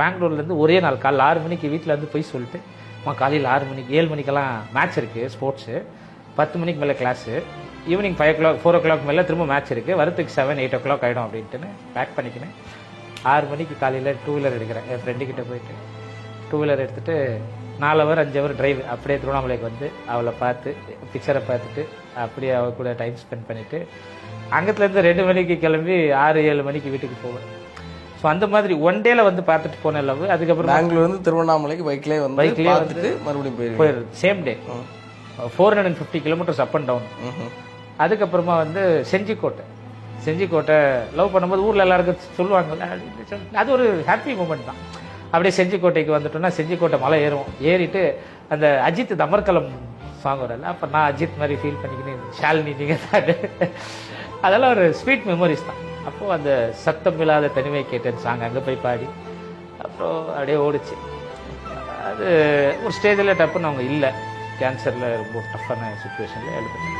பெங்களூர்லேருந்து ஒரே நாள் காலைல ஆறு மணிக்கு வீட்டில் வந்து போய் சொல்லிட்டு அம்மா காலையில் ஆறு மணிக்கு ஏழு மணிக்கெல்லாம் மேட்ச் இருக்குது ஸ்போர்ட்ஸு பத்து மணிக்கு மேலே class evening five o'clock four o'clock மேலே திரும்ப மேட்ச் இருக்குது வரத்துக்கு செவன் எயிட் ஓ கிளாக் ஆகிடும் அப்படின்ட்டுன்னு பேக் பண்ணிக்கினேன். ஆறு மணிக்கு காலையில் டூ வீலர் எடுக்கிறேன். என் ஃப்ரெண்டுக்கிட்ட போயிட்டு டூ வீலர் எடுத்துகிட்டு நாலு ஹவர் அஞ்சு ஹவர் டிரைவ் அப்படியே திருவண்ணாமலைக்கு வந்து அவளை பார்த்து பிக்சரை பார்த்துட்டு அப்படியே அவள் கூட டைம் ஸ்பெண்ட் பண்ணிவிட்டு அங்கத்துலேருந்து ரெண்டு மணிக்கு கிளம்பி ஆறு ஏழு மணிக்கு வீட்டுக்கு போவேன். ஸோ அந்த மாதிரி ஒன் டேல வந்து பார்த்துட்டு போன லவ் அதுக்கப்புறம் பெங்களூர் வந்து திருவண்ணாமலைக்கு பைக்லேயே வந்து பைக்லயே பார்த்துட்டு மறுபடியும் போயிடுது same day four hundred and fifty kilometres up and down அதுக்கப்புறமா வந்து செஞ்சிக்கோட்டை. செஞ்சிக்கோட்டை லவ் பண்ணும்போது ஊரில் எல்லாருக்கும் சொல்லுவாங்கல்ல அது ஒரு ஹாப்பி மூமெண்ட் தான். அப்படியே செஞ்சிக்கோட்டைக்கு வந்துட்டோம்னா செஞ்சிக்கோட்டை மலை ஏறுவோம். ஏறிட்டு அந்த அஜித் தமர்கலம் சாங் வரல அப்போ நான் அஜித் மாதிரி ஃபீல் பண்ணிக்கினேன் ஷாலினி நீங்கள் தான் அதெல்லாம் ஒரு ஸ்வீட் மெமரிஸ் தான். அப்போது அந்த சத்தம் இல்லாத தனிமை கேட்டேன் சாங் அங்கே போய் பாடி. அப்புறம் அப்படியே ஓடிச்சு. அது ஒரு ஸ்டேஜில் டப்புன்னு அவங்க இல்லை. கேன்சரில் ரொம்ப டஃப்பான சுச்சுவேஷனில் எழுதுச்சு